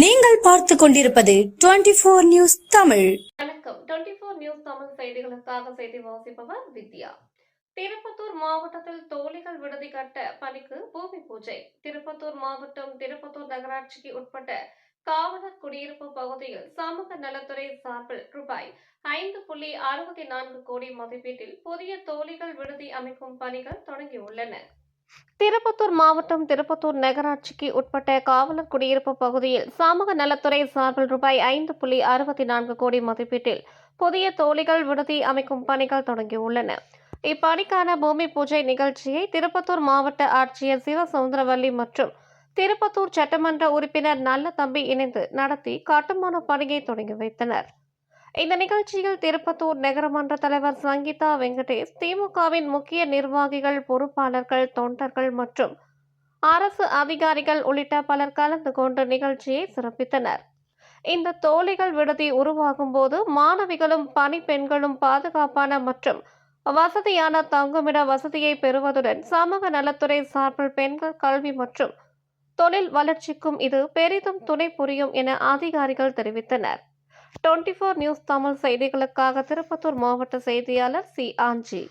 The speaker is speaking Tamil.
நீங்கள் பார்த்து கொண்டிருப்பது டுவெண்டி போர் நியூஸ் தமிழ். வணக்கம். டுவெண்டி போர் நியூஸ் தமிழ் செய்திகளுக்காக செய்தி வாசிப்பவர் வித்யா. திருப்பத்தூர் மாவட்டத்தில் தோழிகள் விடுதி கட்ட பணிக்கு பூமி பூஜை. திருப்பத்தூர் மாவட்டம் திருப்பத்தூர் நகராட்சிக்கு உட்பட்ட காவலர் குடியிருப்பு பகுதியில் சமூக நலத்துறை சார்பில் ரூபாய் ஐந்து புள்ளி அறுபத்தி நான்கு கோடி மதிப்பீட்டில் புதிய தோழிகள் விடுதி அமைக்கும் பணிகள் தொடங்கியுள்ளன. திருப்பத்தூர் மாவட்டம் திருப்பத்தூர் நகராட்சிக்கு உட்பட்ட காவலர் குடியிருப்பு பகுதியில் சமூக நலத்துறை சார்பில் ரூபாய் ஐந்து புள்ளி அறுபத்தி நான்கு கோடி மதிப்பீட்டில் புதிய தோழிகள் விடுதி அமைக்கும் பணிகள் தொடங்கியுள்ளன. இப்பணிக்கான பூமி பூஜை நிகழ்ச்சியை திருப்பத்தூர் மாவட்ட ஆட்சியர் சிவசவுந்தரவல்லி மற்றும் திருப்பத்தூர் சட்டமன்ற உறுப்பினர் நல்ல தம்பி இணைந்து நடத்தி கட்டுமான பணியை தொடங்கி வைத்தனர். இந்த நிகழ்ச்சியில் திருப்பத்தூர் நகரமன்ற தலைவர் சங்கீதா வெங்கடேஷ் திமுகவின் முக்கிய நிர்வாகிகள் பொறுப்பாளர்கள் தொண்டர்கள் மற்றும் அரசு அதிகாரிகள் உள்ளிட்ட பலர் கலந்து கொண்டு நிகழ்ச்சியை சிறப்பித்தனர். இந்த தோழிகள் விடுதி உருவாகும் போது மாணவிகளும் பணிப்பெண்களும் பாதுகாப்பான மற்றும் வசதியான தங்குமிட வசதியை பெறுவதுடன் சமூக நலத்துறை சார்பில் பெண்கள் கல்வி மற்றும் தொழில் வளர்ச்சிக்கும் இது பெரிதும் துணை புரியும் என அதிகாரிகள் தெரிவித்தனர். டுவெண்ட்டி ஃபோர் நியூஸ் தமிழ் செய்திகளுக்காக திருப்பத்தூர் மாவட்ட செய்தியாளர் சி ஆஞ்சி.